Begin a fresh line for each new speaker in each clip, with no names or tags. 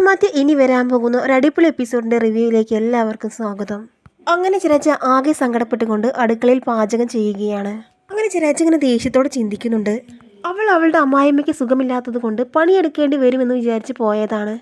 ചിത്രമാറ്റി ഇനി വരാൻ പോകുന്ന ഒരു അടിപൊളി എപ്പിസോഡിന്റെ റിവ്യൂയിലേക്ക് എല്ലാവർക്കും സ്വാഗതം. അങ്ങനെ ചിരാജ ആകെ സങ്കടപ്പെട്ടുകൊണ്ട് അടുക്കളയിൽ പാചകം ചെയ്യുകയാണ്. അങ്ങനെ ചിരച്ച ഇങ്ങനെ ദേഷ്യത്തോടെ ചിന്തിക്കുന്നുണ്ട്. അവൾ അവളുടെ അമ്മായിമ്മയ്ക്ക് സുഖമില്ലാത്തത് കൊണ്ട് പണിയെടുക്കേണ്ടി വരുമെന്ന് വിചാരിച്ച് പോയതാണ്.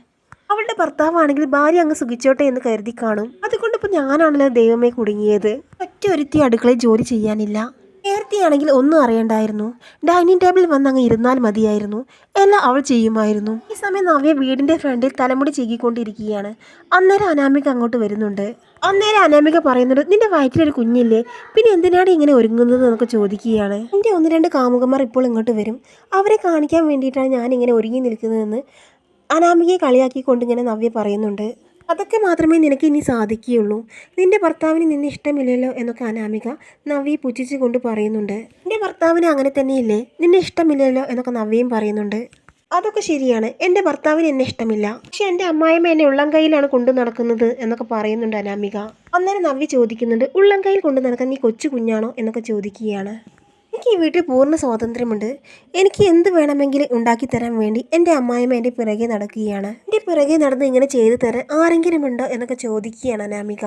അവളുടെ ഭർത്താവാണെങ്കിൽ ഭാര്യ അങ്ങ് സുഖിച്ചോട്ടെ എന്ന് കരുതി കാണും. അതുകൊണ്ട് ഇപ്പൊ ഞാനാണല്ലോ ദൈവമേ കുടുങ്ങിയത്. ഒറ്റ ഒരുത്തി അടുക്കളയിൽ ജോലി ചെയ്യാനില്ല. നേരത്തെയാണെങ്കിൽ ഒന്നും അറിയണ്ടായിരുന്നു. ഡൈനിങ് ടേബിളിൽ വന്ന് അങ്ങ് ഇരുന്നാൽ മതിയായിരുന്നു. എല്ലാം അവൾ ചെയ്യുമായിരുന്നു. ഈ സമയം നവ്യ വീടിന്റെ ഫ്രണ്ടിൽ തലമുടി ചീകിക്കൊണ്ടിരിക്കുകയാണ്. അന്നേരം അനാമിക അങ്ങോട്ട് വരുന്നുണ്ട്. അന്നേരം അനാമിക പറയുന്നുണ്ട് നിന്റെ വയറ്റിലൊരു കുഞ്ഞില്ലേ? പിന്നെ എന്തിനാണ് ഇങ്ങനെ ഒരുങ്ങുന്നത് എന്നൊക്കെ ചോദിക്കുകയാണ്. എന്റെ ഒന്ന് രണ്ട് കാമുകന്മാർ ഇപ്പോൾ ഇങ്ങോട്ട് വരും. അവരെ കാണിക്കാൻ വേണ്ടിയിട്ടാണ് ഞാൻ ഇങ്ങനെ ഒരുങ്ങി നിൽക്കുന്നതെന്ന് അനാമികയെ കളിയാക്കിക്കൊണ്ട് ഇങ്ങനെ നവ്യ പറയുന്നുണ്ട്. അതൊക്കെ മാത്രമേ നിനക്ക് ഇനി സാധിക്കുകയുള്ളൂ. നിന്റെ ഭർത്താവിന് നിന്നെ ഇഷ്ടമില്ലല്ലോ എന്നൊക്കെ അനാമിക നവ്യെ പുച്ഛിച്ചു കൊണ്ട് പറയുന്നുണ്ട്. നിന്റെ ഭർത്താവിന് അങ്ങനെ തന്നെയില്ലേ? നിന്നെ ഇഷ്ടമില്ലല്ലോ എന്നൊക്കെ നവ്യയും പറയുന്നുണ്ട്. അതൊക്കെ ശരിയാണ്. എന്റെ ഭർത്താവിന് എന്നെ ഇഷ്ടമില്ല. പക്ഷെ എന്റെ അമ്മായിമ്മ എന്നെ ഉള്ളം കയ്യിലാണ് കൊണ്ടു നടക്കുന്നത് എന്നൊക്കെ പറയുന്നുണ്ട് അനാമിക. അന്നേരം നവ്യ ചോദിക്കുന്നുണ്ട് ഉള്ളം കയ്യിൽ കൊണ്ടു നടക്കാൻ നീ കൊച്ചു കുഞ്ഞാണോ? എന്നൊക്കെ ചോദിക്കുകയാണ്. എനിക്ക് ഈ വീട്ടിൽ പൂർണ സ്വാതന്ത്ര്യമുണ്ട്. എനിക്ക് എന്ത് വേണമെങ്കിലും ഉണ്ടാക്കി തരാൻ വേണ്ടി എന്റെ അമ്മായിമ്മ എന്റെ പിറകെ നടക്കുകയാണ്. എന്റെ പിറകെ നടന്ന് ഇങ്ങനെ ചെയ്തു തരാൻ ആരെങ്കിലും ഉണ്ടോ എന്നൊക്കെ ചോദിക്കുകയാണ് അനാമിക.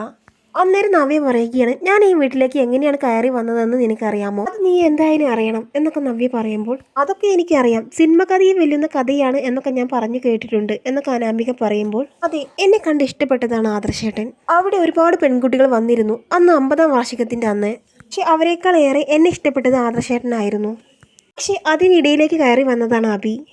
അന്നേരം നവ്യ പറയുകയാണ് ഞാൻ ഈ വീട്ടിലേക്ക് എങ്ങനെയാണ് കയറി വന്നതെന്ന് നിനക്കറിയാമോ? അത് നീ എന്തായാലും അറിയണം എന്നൊക്കെ നവ്യ പറയുമ്പോൾ അതൊക്കെ എനിക്കറിയാം. സിനിമ കഥയെ വെല്ലുന്ന കഥയാണ് എന്നൊക്കെ ഞാൻ പറഞ്ഞു കേട്ടിട്ടുണ്ട് എന്നൊക്കെ അനാമിക പറയുമ്പോൾ അതെ എന്നെ കണ്ട് ഇഷ്ടപ്പെട്ടതാണ് ആദർശേട്ടൻ. അവിടെ ഒരുപാട് പെൺകുട്ടികൾ വന്നിരുന്നു അന്ന് അമ്പതാം വാർഷികത്തിന്റെ അന്ന്. പക്ഷെ അവരെക്കാൾ ഏറെ എന്നെ ഇഷ്ടപ്പെട്ടത് ആദർശേട്ടനായിരുന്നു. പക്ഷെ അതിനിടയിലേക്ക് കയറി വന്നതാണ് അബി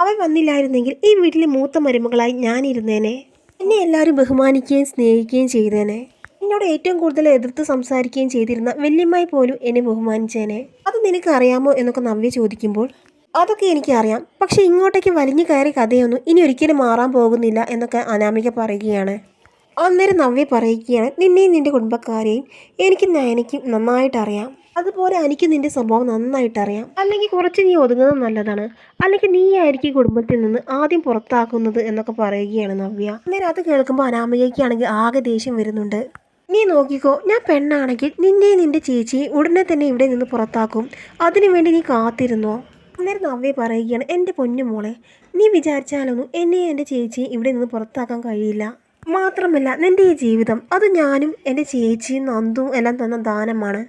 അവൻ വന്നില്ലായിരുന്നെങ്കിൽ ഈ വീട്ടിലെ മൂത്ത മരുമകളായി ഞാനിരുന്നേനെ. എന്നെ എല്ലാവരും ബഹുമാനിക്കുകയും സ്നേഹിക്കുകയും ചെയ്തേനെ. എന്നോട് ഏറ്റവും കൂടുതൽ എതിർത്ത് സംസാരിക്കുകയും ചെയ്തിരുന്ന വല്യമ്മായി പോലും എന്നെ ബഹുമാനിച്ചേനെ. അത് നിനക്ക് അറിയാമോ എന്നൊക്കെ നവ്യ ചോദിക്കുമ്പോൾ അതൊക്കെ എനിക്കറിയാം. പക്ഷെ ഇങ്ങോട്ടേക്ക് വലിഞ്ഞു കയറി കഥയൊന്നും ഇനി ഒരിക്കലും മാറാൻ പോകുന്നില്ല എന്നൊക്കെ അനാമിക പറയുകയാണ്. അന്നേരം നവ്യ പറയുകയാണ് നിന്നെയും നിന്റെ കുടുംബക്കാരെയും എനിക്ക് നയനയ്ക്കും നന്നായിട്ട് അറിയാം അതുപോലെ എനിക്ക് നിന്റെ സ്വഭാവം നന്നായിട്ട് അറിയാം അല്ലെങ്കിൽ കുറച്ച് നീ ഒതുങ്ങുന്നത് നല്ലതാണ്. അല്ലെങ്കിൽ നീ ആയിരിക്കും കുടുംബത്തിൽ നിന്ന് ആദ്യം പുറത്താക്കുന്നത് എന്നൊക്കെ പറയുകയാണ് നവ്യ. അന്നേരം അത് കേൾക്കുമ്പോൾ അനാമികയ്ക്കാണെങ്കിൽ ആകെ ദേഷ്യം വരുന്നുണ്ട്. നീ നോക്കിക്കോ ഞാൻ പെണ്ണാണെങ്കിൽ നിന്നെയും നിന്റെ ചേച്ചി ഉടനെ തന്നെ ഇവിടെ നിന്ന് പുറത്താക്കും. അതിനുവേണ്ടി നീ കാത്തിരുന്നോ? അന്നേരം നവ്യ പറയുകയാണ് എന്റെ പൊന്നു മോളെ നീ വിചാരിച്ചാലൊന്നും എന്നെയും എന്റെ ചേച്ചിയെ ഇവിടെ നിന്ന് പുറത്താക്കാൻ കഴിയില്ല. മാത്രമല്ല നിന്റെ ഈ ജീവിതം അത് ഞാനും എന്റെ ചേച്ചിയും നന്ദും എല്ലാം തന്ന ദാനമാണ്.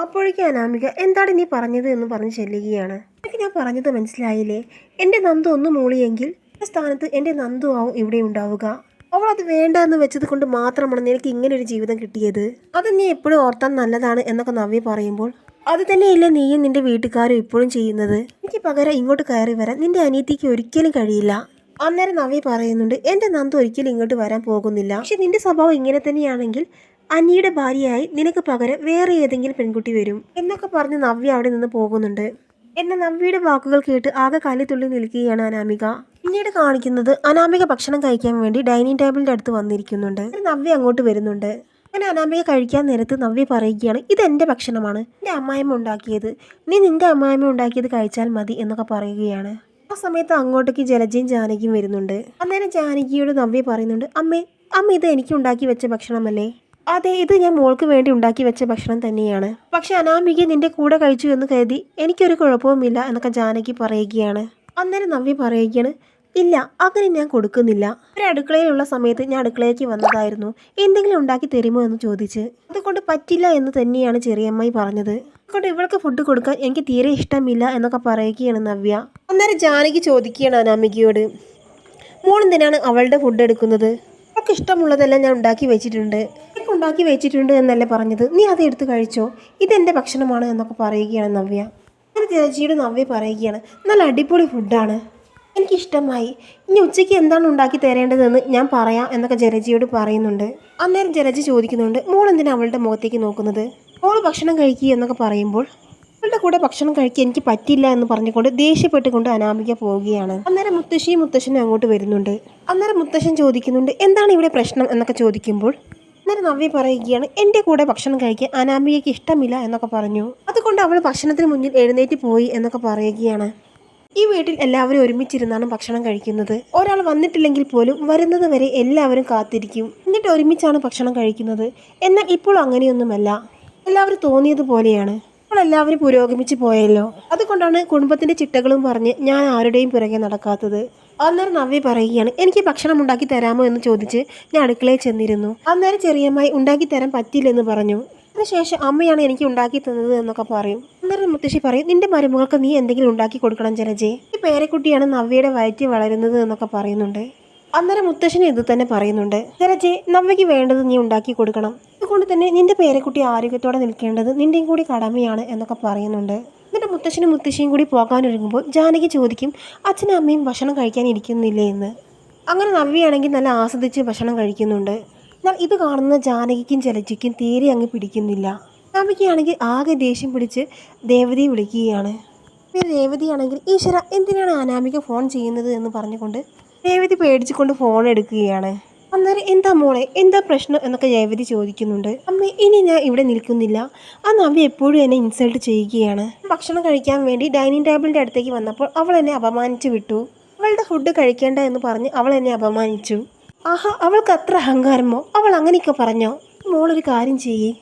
അപ്പോഴേക്കും അനാമിക എന്താണ് നീ പറഞ്ഞത്? എന്ന് പറഞ്ഞ് ചെല്ലുകയാണ്. എനിക്ക് ഞാൻ പറഞ്ഞത് മനസ്സിലായില്ലേ? എന്റെ നന്ദു ഒന്ന് മൂളിയെങ്കിൽ സ്ഥാനത്ത് എന്റെ നന്ദു ആവും ഇവിടെ ഉണ്ടാവുക. അവൾ അത് വേണ്ട എന്ന് വെച്ചത് കൊണ്ട് മാത്രമാണ് നിനക്ക് ഇങ്ങനെ ഒരു ജീവിതം കിട്ടിയത്. അത് നീ എപ്പോഴും ഓർത്താൻ നല്ലതാണ് എന്നൊക്കെ നവ്യ പറയുമ്പോൾ അത് തന്നെയല്ലേ നീയും നിന്റെ വീട്ടുകാരും ഇപ്പോഴും ചെയ്യുന്നത്? എനിക്ക് പകരം ഇങ്ങോട്ട് കയറി വരാൻ നിന്റെ അനിയത്തിക്ക് ഒരിക്കലും കഴിയില്ല. അന്നേരം നവി പറയുന്നുണ്ട് എന്റെ നന്ദ ഒരിക്കലും ഇങ്ങോട്ട് വരാൻ പോകുന്നില്ല. പക്ഷെ നിന്റെ സ്വഭാവം ഇങ്ങനെ തന്നെയാണെങ്കിൽ അനിയുടെ ഭാര്യയായി നിനക്ക് പകരം വേറെ ഏതെങ്കിലും പെൺകുട്ടി വരും. എന്നൊക്കെ പറഞ്ഞ് നവ്യ അവിടെ നിന്ന് പോകുന്നുണ്ട്. എന്നെ നവ്യയുടെ വാക്കുകൾ കേട്ട് ആകെ കലിത്തുള്ളി നിൽക്കുകയാണ് അനാമിക. പിന്നീട് കാണിക്കുന്നത് അനാമിക ഭക്ഷണം കഴിക്കാൻ വേണ്ടി ഡൈനിങ് ടേബിളിന്റെ അടുത്ത് വന്നിരിക്കുന്നുണ്ട്. നവ്യ അങ്ങോട്ട് വരുന്നുണ്ട്. അങ്ങനെ അനാമിക കഴിക്കാൻ നേരത്ത് നവ്യ പറയുകയാണ് ഇത് എന്റെ ഭക്ഷണമാണ്. എന്റെ അമ്മായിമ്മ ഉണ്ടാക്കിയത്. നീ നിന്റെ അമ്മായിമ്മ ഉണ്ടാക്കിയത് കഴിച്ചാൽ മതി എന്നൊക്കെ പറയുകയാണ്. ആ സമയത്ത് അങ്ങോട്ടേക്ക് ജലജയും ജാനകിയും വരുന്നുണ്ട്. അന്നേരം ജാനകിയോട് നവ്യ പറയുന്നുണ്ട് അമ്മേ അമ്മ ഇത് എനിക്ക് ഉണ്ടാക്കി വെച്ച ഭക്ഷണമല്ലേ? അതെ ഇത് ഞാൻ മോൾക്ക് വേണ്ടി ഉണ്ടാക്കി വെച്ച ഭക്ഷണം തന്നെയാണ്. പക്ഷെ അനാമിക നിന്റെ കൂടെ കഴിച്ചു എന്ന് കരുതി എനിക്കൊരു കുഴപ്പവുമില്ല എന്നൊക്കെ ജാനകി പറയുകയാണ്. അന്നേരം നവ്യ പറയുകയാണ് ഇല്ല അങ്ങനെ ഞാൻ കൊടുക്കുന്നില്ല. ഒരു അടുക്കളയിലുള്ള സമയത്ത് ഞാൻ അടുക്കളയിലേക്ക് വന്നതായിരുന്നു. എന്തെങ്കിലും ഉണ്ടാക്കി തരുമോ? എന്ന് ചോദിച്ച്. അതുകൊണ്ട് പറ്റില്ല എന്ന് തന്നെയാണ് ചെറിയമ്മായി പറഞ്ഞത്. അതുകൊണ്ട് ഇവൾക്ക് ഫുഡ് കൊടുക്കാൻ എനിക്ക് തീരെ ഇഷ്ടമില്ല എന്നൊക്കെ പറയുകയാണ് നവ്യ. അന്നേരം ജാനകി ചോദിക്കുകയാണ് അനാമികയോട് മോൾ എന്തിനാണ് അവളുടെ ഫുഡ് എടുക്കുന്നത്? അവൾക്ക് ഇഷ്ടമുള്ളതെല്ലാം ഞാൻ ഉണ്ടാക്കി വെച്ചിട്ടുണ്ട്. എനിക്ക് ഉണ്ടാക്കി വെച്ചിട്ടുണ്ട് എന്നല്ലേ പറഞ്ഞത്? നീ അത് എടുത്ത് കഴിച്ചോ? ഇതെന്റെ ഭക്ഷണമാണ് എന്നൊക്കെ പറയുകയാണ് നവ്യ. അങ്ങനെ ജലജിയുടെ നവ്യ പറയുകയാണ് നല്ല അടിപൊളി ഫുഡാണ് എനിക്കിഷ്ടമായി ഇനി ഉച്ചയ്ക്ക് എന്താണ് ഉണ്ടാക്കി തരേണ്ടതെന്ന് ഞാൻ പറയാം എന്നൊക്കെ ജലജിയോട് പറയുന്നുണ്ട്. അന്നേരം ജലജി ചോദിക്കുന്നുണ്ട് മോൾ എന്തിനാണ് അവളുടെ മുഖത്തേക്ക് നോക്കുന്നത്? മോൾ ഭക്ഷണം കഴിക്കുക എന്നൊക്കെ പറയുമ്പോൾ അവളുടെ കൂടെ ഭക്ഷണം കഴിക്കാൻ എനിക്ക് പറ്റില്ല എന്ന് പറഞ്ഞുകൊണ്ട് ദേഷ്യപ്പെട്ടുകൊണ്ട് അനാമിക പോവുകയാണ്. അന്നേരം മുത്തശ്ശിയും മുത്തശ്ശനും അങ്ങോട്ട് വരുന്നുണ്ട്. അന്നേരം മുത്തശ്ശൻ ചോദിക്കുന്നുണ്ട് എന്താണ് ഇവിടെ പ്രശ്നം? എന്നൊക്കെ ചോദിക്കുമ്പോൾ അന്നേരം നവ്യ പറയുകയാണ് എന്റെ കൂടെ ഭക്ഷണം കഴിക്കാൻ അനാമികയ്ക്ക് ഇഷ്ടമില്ല എന്നൊക്കെ പറഞ്ഞു. അതുകൊണ്ട് അവൾ ഭക്ഷണത്തിന് മുന്നിൽ എഴുന്നേറ്റ് പോയി എന്നൊക്കെ പറയുകയാണ്. ഈ വീട്ടിൽ എല്ലാവരും ഒരുമിച്ചിരുന്നാണ് ഭക്ഷണം കഴിക്കുന്നത്. ഒരാൾ വന്നിട്ടില്ലെങ്കിൽ പോലും വരുന്നത് വരെ എല്ലാവരും കാത്തിരിക്കും. എന്നിട്ട് ഒരുമിച്ചാണ് ഭക്ഷണം കഴിക്കുന്നത്. എന്നാൽ ഇപ്പോൾ അങ്ങനെയൊന്നുമല്ല. എല്ലാവരും തോന്നിയതുപോലെയാണ് നമ്മളെല്ലാവരും പുരോഗമിച്ച് പോയല്ലോ. അതുകൊണ്ടാണ് കുടുംബത്തിന്റെ ചിട്ടകളും പറഞ്ഞ് ഞാൻ ആരുടെയും പിറകെ നടക്കാത്തത്. അന്നേരം നവ്യ പറയുകയാണ് എനിക്ക് ഭക്ഷണം ഉണ്ടാക്കി തരാമോ? എന്ന് ചോദിച്ച് ഞാൻ അടുക്കളയിൽ ചെന്നിരുന്നു. അന്നേരം ചെറിയമ്മായി ഉണ്ടാക്കി തരാൻ പറ്റില്ലെന്ന് പറഞ്ഞു. അതിനുശേഷം അമ്മയാണ് എനിക്ക് ഉണ്ടാക്കി തന്നത് എന്നൊക്കെ പറയും. അന്നേരം മുത്തശ്ശി പറയും നിന്റെ മരുമകൾക്ക് നീ എന്തെങ്കിലും ഉണ്ടാക്കി കൊടുക്കണം ജലജെ. ഈ പേരക്കുട്ടിയാണ് നവ്യയുടെ വയറ്റി വളരുന്നത് എന്നൊക്കെ പറയുന്നുണ്ട്. അന്നേരം മുത്തശ്ശൻ ഇത് തന്നെ പറയുന്നുണ്ട് ഗരജെ നവ്യയ്ക്ക് വേണ്ടത് നീ ഉണ്ടാക്കി കൊടുക്കണം. അതുകൊണ്ട് തന്നെ നിന്റെ പേരക്കുട്ടി ആരോഗ്യത്തോടെ നിൽക്കേണ്ടത് നിന്റെയും കൂടി കടമയാണ് എന്നൊക്കെ പറയുന്നുണ്ട്. എന്നിട്ട് മുത്തശ്ശനും മുത്തശ്ശിയും കൂടി പോകാനൊരുങ്ങുമ്പോൾ ജാനകി ചോദിക്കും അച്ഛനും അമ്മയും ഭക്ഷണം കഴിക്കാൻ ഇരിക്കുന്നില്ലേ എന്ന് അങ്ങനെ നവ്യയാണെങ്കിൽ നല്ല ആസ്വദിച്ച് ഭക്ഷണം കഴിക്കുന്നുണ്ട്. എന്നാൽ ഇത് കാണുന്ന ജാനകിക്കും ജലജിക്കും തീരെ അങ്ങ് പിടിക്കുന്നില്ല. നവ്യയ്ക്കാണെങ്കിൽ ആകെ ദേഷ്യം പിടിച്ച് ദേവതയെ വിളിക്കുകയാണ്. പിന്നെ രേവതിയാണെങ്കിൽ ഈശ്വര എന്തിനാണ് അനാമിക ഫോൺ ചെയ്യുന്നത്? എന്ന് പറഞ്ഞുകൊണ്ട് രേവതി പേടിച്ചുകൊണ്ട് ഫോൺ എടുക്കുകയാണ്. അന്നേരം എന്താ മോളെ എന്താ പ്രശ്നം എന്നൊക്കെ രേവതി ചോദിക്കുന്നുണ്ട്. അമ്മ ഇനി ഞാൻ ഇവിടെ നിൽക്കുന്നില്ല. ആ നവ്യ എപ്പോഴും എന്നെ ഇൻസൾട്ട് ചെയ്യുകയാണ്. ഭക്ഷണം കഴിക്കാൻ വേണ്ടി ഡൈനിങ് ടേബിളിന്റെ അടുത്തേക്ക് വന്നപ്പോൾ അവൾ എന്നെ അപമാനിച്ചു വിട്ടു. അവളുടെ ഫുഡ് കഴിക്കേണ്ട എന്ന് പറഞ്ഞ് അവൾ എന്നെ അപമാനിച്ചു. ആഹാ അവൾക്ക് അത്ര അഹങ്കാരമോ? അവൾ അങ്ങനെയൊക്കെ പറഞ്ഞോ? മോളൊരു കാര്യം ചെയ്യേ.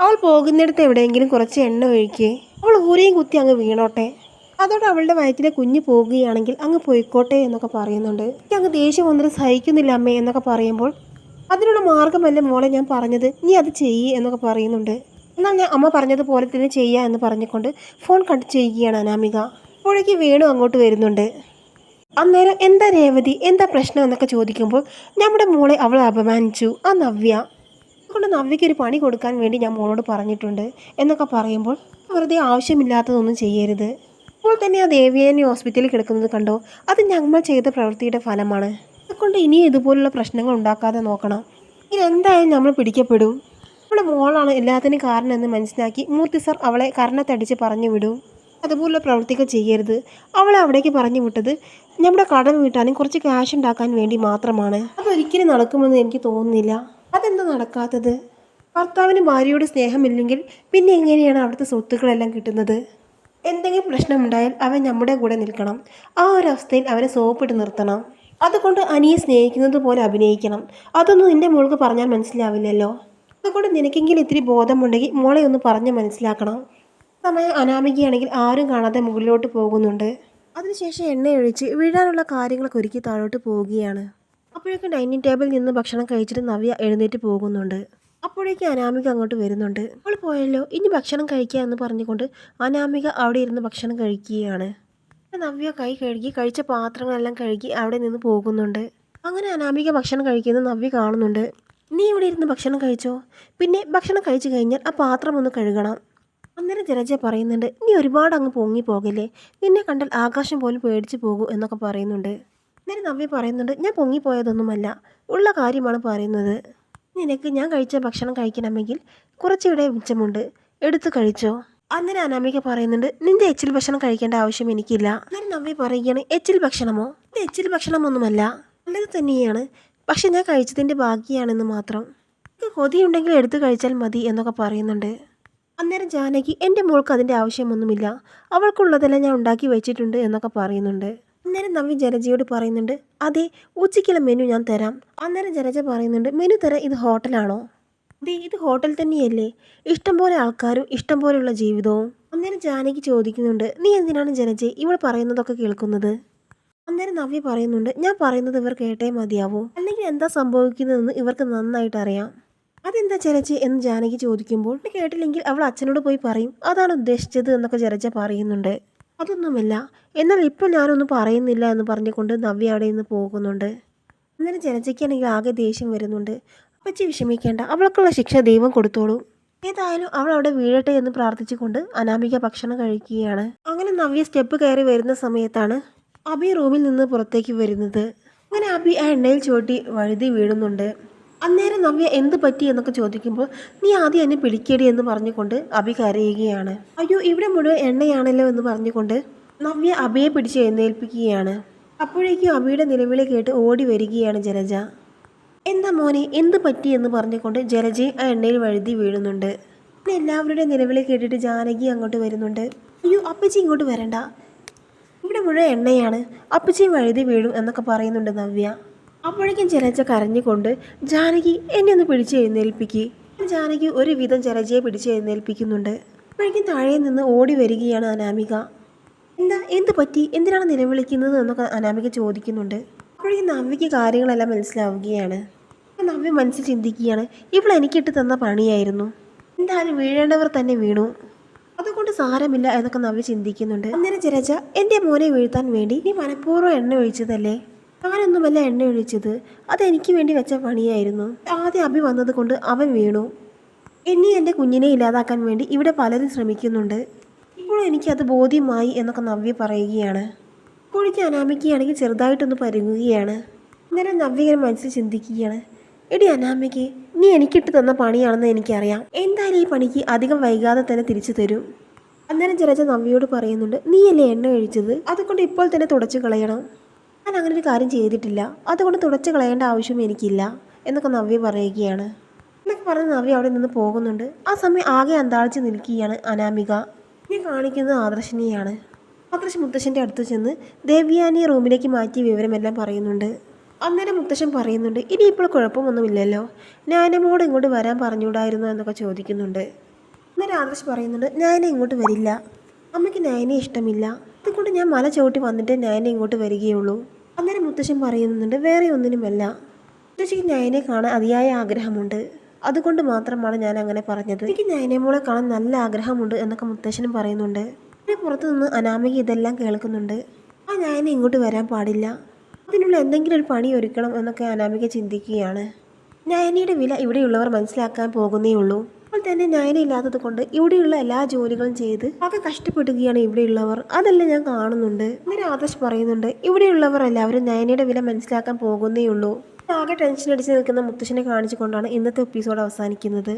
അവൾ പോകുന്നിടത്ത് എവിടെയെങ്കിലും കുറച്ച് എണ്ണ ഒഴിക്കേ. അവൾ ഊരെയും കുത്തി അങ്ങ് വീണോട്ടെ. അതോടെ അവളുടെ വയറ്റിലെ കുഞ്ഞ് പോകുകയാണെങ്കിൽ അങ്ങ് പോയിക്കോട്ടെ എന്നൊക്കെ പറയുന്നുണ്ട്. എനിക്ക് അങ്ങ് ദേഷ്യം വന്നിട്ട് സഹിക്കുന്നില്ല അമ്മേ എന്നൊക്കെ പറയുമ്പോൾ അതിനുള്ള മാർഗമല്ല മോളെ ഞാൻ പറഞ്ഞത്? നീ അത് ചെയ്യ് എന്നൊക്കെ പറയുന്നുണ്ട്. എന്നാൽ ഞാൻ അമ്മ പറഞ്ഞതുപോലെ തന്നെ ചെയ്യുക എന്ന് പറഞ്ഞുകൊണ്ട് ഫോൺ കട്ട് ചെയ്യുകയാണ് അനാമിക. അപ്പോഴേക്ക് വേണു അങ്ങോട്ട് വരുന്നുണ്ട്. അന്നേരം എന്താ രേവതി? എന്താ പ്രശ്നം എന്നൊക്കെ ചോദിക്കുമ്പോൾ നമ്മുടെ മോളെ അവൾ അപമാനിച്ചു. ആ നവ്യ. അതുകൊണ്ട് നവ്യയ്ക്ക് ഒരു പണി കൊടുക്കാൻ വേണ്ടി ഞാൻ മോളോട് പറഞ്ഞിട്ടുണ്ട് എന്നൊക്കെ പറയുമ്പോൾ വെറുതെ ആവശ്യമില്ലാത്തതൊന്നും ചെയ്യരുത്. അപ്പോൾ തന്നെ ആ ദേവിയേനെ ഹോസ്പിറ്റലിൽ കിടക്കുന്നത് കണ്ടോ? അത് ഞങ്ങൾ ചെയ്ത പ്രവൃത്തിയുടെ ഫലമാണ്. അതുകൊണ്ട് ഇനി ഇതുപോലുള്ള പ്രശ്നങ്ങൾ ഉണ്ടാക്കാതെ നോക്കണം. ഇനി എന്തായാലും നമ്മൾ പിടിക്കപ്പെടും. നമ്മുടെ മോളാണ് എല്ലാത്തിനും കാരണം എന്ന് മനസ്സിലാക്കി മൂർത്തി സാർ അവളെ കരണത്തടിച്ച് പറഞ്ഞു വിടും. അതുപോലുള്ള പ്രവൃത്തികൾ ചെയ്യരുത്. അവളെ അവിടേക്ക് പറഞ്ഞു വിട്ടത് നമ്മുടെ കടം വീട്ടാനും കുറച്ച് ക്യാഷ് ഉണ്ടാക്കാൻ വേണ്ടി മാത്രമാണ്. അതൊരിക്കലും നടക്കുമെന്ന് എനിക്ക് തോന്നുന്നില്ല. അതെന്താ നടക്കാത്തത്? ഭർത്താവിന് ഭാര്യയോട് സ്നേഹമില്ലെങ്കിൽ പിന്നെ എങ്ങനെയാണ് അവിടുത്തെ സ്വത്തുക്കളെല്ലാം കിട്ടുന്നത്? എന്തെങ്കിലും പ്രശ്നമുണ്ടായാൽ അവൻ നമ്മുടെ കൂടെ നിൽക്കണം. ആ ഒരു അവസ്ഥയിൽ അവനെ സോപ്പിട്ട് നിർത്തണം. അതുകൊണ്ട് അനിയെ സ്നേഹിക്കുന്നത് പോലെ അഭിനയിക്കണം. അതൊന്നും നിന്റെ മോൾക്ക് പറഞ്ഞാൽ മനസ്സിലാവില്ലല്ലോ. അതുകൊണ്ട് നിനക്കെങ്കിലും ഇത്തിരി ബോധമുണ്ടെങ്കിൽ മോളെ ഒന്ന് പറഞ്ഞ് മനസ്സിലാക്കണം. സമയം അനാമികയാണെങ്കിൽ ആരും കാണാതെ മുകളിലോട്ട് പോകുന്നുണ്ട്. അതിനുശേഷം എണ്ണയൊഴിച്ച് വീഴാനുള്ള കാര്യങ്ങളൊക്കെ ഒരുക്കി താഴോട്ട് പോവുകയാണ്. അപ്പോഴേക്കും ഡൈനിങ് ടേബിളിൽ നിന്ന് ഭക്ഷണം കഴിച്ചിട്ട് നവ്യ എഴുന്നേറ്റ് പോകുന്നുണ്ട്. അപ്പോഴേക്കും അനാമിക അങ്ങോട്ട് വരുന്നുണ്ട്. അവൾ പോയല്ലോ ഇനി ഭക്ഷണം കഴിക്കുക എന്ന് പറഞ്ഞുകൊണ്ട് അനാമിക അവിടെ ഇരുന്ന് ഭക്ഷണം കഴിക്കുകയാണ്. നവ്യ കൈ കഴുകി കഴിച്ച പാത്രങ്ങളെല്ലാം കഴുകി അവിടെ നിന്ന് പോകുന്നുണ്ട്. അങ്ങനെ അനാമിക ഭക്ഷണം കഴിക്കുന്ന നവ്യ കാണുന്നുണ്ട്. നീ ഇവിടെ ഇരുന്ന് ഭക്ഷണം കഴിച്ചോ? പിന്നെ ഭക്ഷണം കഴിച്ചു കഴിഞ്ഞാൽ ആ പാത്രം ഒന്ന് കഴുകണം. അന്നേരം ജലജ പറയുന്നുണ്ട് നീ ഒരുപാട് അങ്ങ് പൊങ്ങി പോകല്ലേ? നിന്നെ കണ്ടാൽ ആകാശം പോലും പേടിച്ചു പോകൂ എന്നൊക്കെ പറയുന്നുണ്ട്. അന്നേരം നവ്യ പറയുന്നുണ്ട് ഞാൻ പൊങ്ങിപ്പോയതൊന്നുമല്ല ഉള്ള കാര്യമാണ് പറയുന്നത്. നിനക്ക് ഞാൻ കഴിച്ച ഭക്ഷണം കഴിക്കണമെങ്കിൽ കുറച്ചിവിടെ മിച്ചമുണ്ട്. എടുത്തു കഴിച്ചോ. അന്നേരം അനാമിക പറയുന്നുണ്ട് നിന്റെ എച്ചിൽ ഭക്ഷണം കഴിക്കേണ്ട ആവശ്യം എനിക്കില്ല. അന്നേരം നവ്യ പറയുകയാണ് എച്ചിൽ ഭക്ഷണമോ? ഇത് എച്ചിൽ ഭക്ഷണമൊന്നുമല്ല നല്ലത് തന്നെയാണ് പക്ഷെ ഞാൻ കഴിച്ചതിന്റെ ഭാഗ്യാണെന്ന് മാത്രം. കൊതിയുണ്ടെങ്കിൽ എടുത്തു കഴിച്ചാൽ മതി എന്നൊക്കെ പറയുന്നുണ്ട്. അന്നേരം ജാനകി എന്റെ മോൾക്ക് അതിന്റെ ആവശ്യമൊന്നുമില്ല അവൾക്കുള്ളതെല്ലാം ഞാൻ ഉണ്ടാക്കി വെച്ചിട്ടുണ്ട് എന്നൊക്കെ പറയുന്നുണ്ട്. അന്നേരം നവ്യ ജലജയോട് പറയുന്നുണ്ട് അതെ ഉച്ചയ്ക്കുള്ള മെനു ഞാൻ തരാം. അന്നേരം ജലജ പറയുന്നുണ്ട് മെനു തരാൻ ഇത് ഹോട്ടലാണോ അതെ ഇത് ഹോട്ടൽ തന്നെയല്ലേ. ഇഷ്ടം പോലെ ആൾക്കാരും ഇഷ്ടം പോലെയുള്ള ജീവിതവും. അന്നേരം ജാനകി ചോദിക്കുന്നുണ്ട് നീ എന്തിനാണ് ജനജെ ഇവൾ പറയുന്നതൊക്കെ കേൾക്കുന്നത്? അന്നേരം നവ്യ പറയുന്നുണ്ട് ഞാൻ പറയുന്നത് ഇവർ കേട്ടേ മതിയാവൂ. അല്ലെങ്കിൽ എന്താ സംഭവിക്കുന്നതെന്ന് ഇവർക്ക് നന്നായിട്ട് അറിയാം. അതെന്താ ചെരച്ച് എന്ന് ജാനകി ചോദിക്കുമ്പോൾ കേട്ടില്ലെങ്കിൽ അവൾ അച്ഛനോട് പോയി പറയും. അതാണ് ഉദ്ദേശിച്ചത് എന്നൊക്കെ ചെരച്ച പറയുന്നുണ്ട്. അതൊന്നുമല്ല. എന്നാൽ ഇപ്പോൾ ഞാനൊന്നും പറയുന്നില്ല എന്ന് പറഞ്ഞുകൊണ്ട് നവ്യ അവിടെ നിന്ന് പോകുന്നുണ്ട്. അങ്ങനെ ജനജയ്ക്കാണെങ്കിൽ ആകെ ദേഷ്യം വരുന്നുണ്ട്. അപ്പച്ചി വിഷമിക്കേണ്ട. അവൾക്കുള്ള ശിക്ഷ ദൈവം കൊടുത്തോളൂ. ഏതായാലും അവൾ അവിടെ വീഴട്ടെ എന്ന് പ്രാർത്ഥിച്ചുകൊണ്ട് അനാമിക ഭക്ഷണം കഴിക്കുകയാണ്. അങ്ങനെ നവ്യ സ്റ്റെപ്പ് കയറി വരുന്ന സമയത്താണ് അബി റൂമിൽ നിന്ന് പുറത്തേക്ക് വരുന്നത്. അങ്ങനെ അബി ആ എണ്ണയിൽ ചുവട്ടി വഴുതി വീഴുന്നുണ്ട്. അന്നേരം നവ്യ എന്ത് പറ്റി എന്നൊക്കെ ചോദിക്കുമ്പോൾ നീ ആദ്യം എന്നെ പിടിക്കേടി എന്ന് പറഞ്ഞുകൊണ്ട് അബി കരയുകയാണ്. അയ്യോ ഇവിടെ മുഴുവൻ എണ്ണയാണല്ലോ എന്ന് പറഞ്ഞുകൊണ്ട് നവ്യ അബിയെ പിടിച്ച് എഴുന്നേൽപ്പിക്കുകയാണ്. അപ്പോഴേക്കും അബിയുടെ നിലവിളി കേട്ട് ഓടി വരികയാണ് ജലജ. എന്താ മോനെ എന്ത് പറ്റി എന്ന് പറഞ്ഞുകൊണ്ട് ജലജയെ ആ എണ്ണയിൽ വഴുതി വീഴുന്നുണ്ട്. പിന്നെ എല്ലാവരുടെ നിലവിളി കേട്ടിട്ട് ജാനകി അങ്ങോട്ട് വരുന്നുണ്ട്. അയ്യോ അപ്പച്ചി ഇങ്ങോട്ട് വരണ്ട. ഇവിടെ മുഴുവൻ എണ്ണയാണ്. അപ്പച്ചിയും വഴുതി വീഴും എന്നൊക്കെ പറയുന്നുണ്ട് നവ്യ. അപ്പോഴേക്കും ജലജ കരഞ്ഞുകൊണ്ട് ജാനകി എന്നെ ഒന്ന് പിടിച്ച് എഴുന്നേൽപ്പിക്ക്. ജാനകി ഒരുവിധം ജലജയെ പിടിച്ച് എഴുന്നേൽപ്പിക്കുന്നുണ്ട്. അപ്പോഴേക്കും താഴെ നിന്ന് ഓടി വരികയാണ് അനാമിക. എന്താ എന്ത് പറ്റി? എന്തിനാണ് നിലവിളിക്കുന്നത് എന്നൊക്കെ അനാമിക ചോദിക്കുന്നുണ്ട്. അപ്പോഴേക്കും നവ്യയ്ക്ക് കാര്യങ്ങളെല്ലാം മനസ്സിലാവുകയാണ്. നവ്യ മനസ്സിൽ ചിന്തിക്കുകയാണ് ഇവൾ എനിക്കിട്ട് തന്ന പണിയായിരുന്നു. എന്തായാലും വീഴേണ്ടവർ തന്നെ വീണു. അതുകൊണ്ട് സാരമില്ല എന്നൊക്കെ നവ്യ ചിന്തിക്കുന്നുണ്ട്. അന്നേരം ചിരച്ച എന്റെ മോനെ വീഴ്ത്താൻ വേണ്ടി നീ മനഃപൂർവം എണ്ണ ഒഴിച്ചതല്ലേ? ഞാനൊന്നുമല്ല എണ്ണ ഒഴിച്ചത്? അതെനിക്ക് വേണ്ടി വെച്ച പണിയായിരുന്നു. ആദ്യം അഭി വന്നത് കൊണ്ട് അവൻ വീണു. ഇനി എന്റെ കുഞ്ഞിനെ ഇല്ലാതാക്കാൻ വേണ്ടി ഇവിടെ പലരും ശ്രമിക്കുന്നുണ്ട്. ഇപ്പോൾ എനിക്കത് ബോധ്യമായി എന്നൊക്കെ നവ്യ പറയുകയാണ്. ഇപ്പോഴേക്ക് അനാമികയാണെങ്കിൽ ചെറുതായിട്ടൊന്ന് പരുങ്ങുകയാണ്. അന്നേരം നവ്യ മനസ്സിൽ ചിന്തിക്കുകയാണ്. എടി അനാമിക്ക് നീ എനിക്കിട്ട് തന്ന പണിയാണെന്ന് എനിക്കറിയാം. എന്തായാലും ഈ പണിക്ക് അധികം വൈകാതെ തന്നെ തിരിച്ചു തരും. അന്നേരം ചിലച്ച നവ്യയോട് പറയുന്നുണ്ട് നീയല്ലേ എണ്ണ ഒഴിച്ചത്? അതുകൊണ്ട് ഇപ്പോൾ തന്നെ തുടച്ചു കളയണം. ഞാൻ അങ്ങനെ ഒരു കാര്യം ചെയ്തിട്ടില്ല. അതുകൊണ്ട് തുടച്ചു കളയേണ്ട ആവശ്യം എനിക്കില്ല എന്നൊക്കെ നവ്യ പറയുകയാണ്. എന്നൊക്കെ പറഞ്ഞ് നവ്യ അവിടെ നിന്ന് പോകുന്നുണ്ട്. ആ സമയം ആകെ അന്താളിച്ച് നിൽക്കുകയാണ് അനാമിക. ഇനി കാണിക്കുന്നത് ആദർശിനെയാണ്. ആദർശ് മുത്തശ്ശന്റെ അടുത്ത് ചെന്ന് ദേവ്യാനിയെ റൂമിലേക്ക് മാറ്റിയ വിവരമെല്ലാം പറയുന്നുണ്ട്. അന്നേരം മുത്തശ്ശൻ പറയുന്നുണ്ട് ഇനി ഇപ്പോൾ കുഴപ്പമൊന്നുമില്ലല്ലോ. ഞാനമ്മോട് ഇങ്ങോട്ട് വരാൻ പറഞ്ഞുകൂടായിരുന്നു? എന്നൊക്കെ ചോദിക്കുന്നുണ്ട്. അന്നേരം ആദർശ് പറയുന്നുണ്ട് ഞാനെ ഇങ്ങോട്ട് വരില്ല. അമ്മയ്ക്ക് നയനെ ഇഷ്ടമില്ല. അതുകൊണ്ട് ഞാൻ മല ചവിട്ടി വന്നിട്ട് നയനെ ഇങ്ങോട്ട് വരികയുള്ളൂ. അന്നേരം മുത്തശ്ശൻ പറയുന്നുണ്ട് വേറെ ഒന്നിനുമല്ല. മുത്തശ്ശിക്ക് നയനെ കാണാൻ അതിയായ ആഗ്രഹമുണ്ട്. അതുകൊണ്ട് മാത്രമാണ് ഞാൻ അങ്ങനെ പറഞ്ഞത്. എനിക്ക് നയനെ മോളെ കാണാൻ നല്ല ആഗ്രഹമുണ്ട് എന്നൊക്കെ മുത്തശ്ശനും പറയുന്നുണ്ട്. പിന്നെ പുറത്തു നിന്ന് അനാമിക ഇതെല്ലാം കേൾക്കുന്നുണ്ട്. ആ നയനെ ഇങ്ങോട്ട് വരാൻ പാടില്ല. അതിനുള്ള എന്തെങ്കിലും ഒരു പണി ഒരുക്കണം എന്നൊക്കെ അനാമിക ചിന്തിക്കുകയാണ്. നയനയുടെ വില ഇവിടെയുള്ളവർ മനസ്സിലാക്കാൻ പോകുന്നേ ഉള്ളൂ അപ്പോൾ തന്നെ നയന ഇല്ലാത്തത് കൊണ്ട് ഇവിടെയുള്ള എല്ലാ ജോലികളും ചെയ്ത് ആകെ കഷ്ടപ്പെടുകയാണ് ഇവിടെയുള്ളവർ. അതെല്ലാം ഞാൻ കാണുന്നുണ്ട്. അങ്ങനെ ആദർശ് പറയുന്നുണ്ട് ഇവിടെയുള്ളവർ എല്ലാവരും നയനയുടെ വില മനസ്സിലാക്കാൻ പോകുന്നേയുള്ളൂ ആകെ ടെൻഷൻ അടിച്ച് നിൽക്കുന്ന മുത്തശ്ശനെ കാണിച്ചുകൊണ്ടാണ് ഇന്നത്തെ എപ്പിസോഡ് അവസാനിക്കുന്നത്.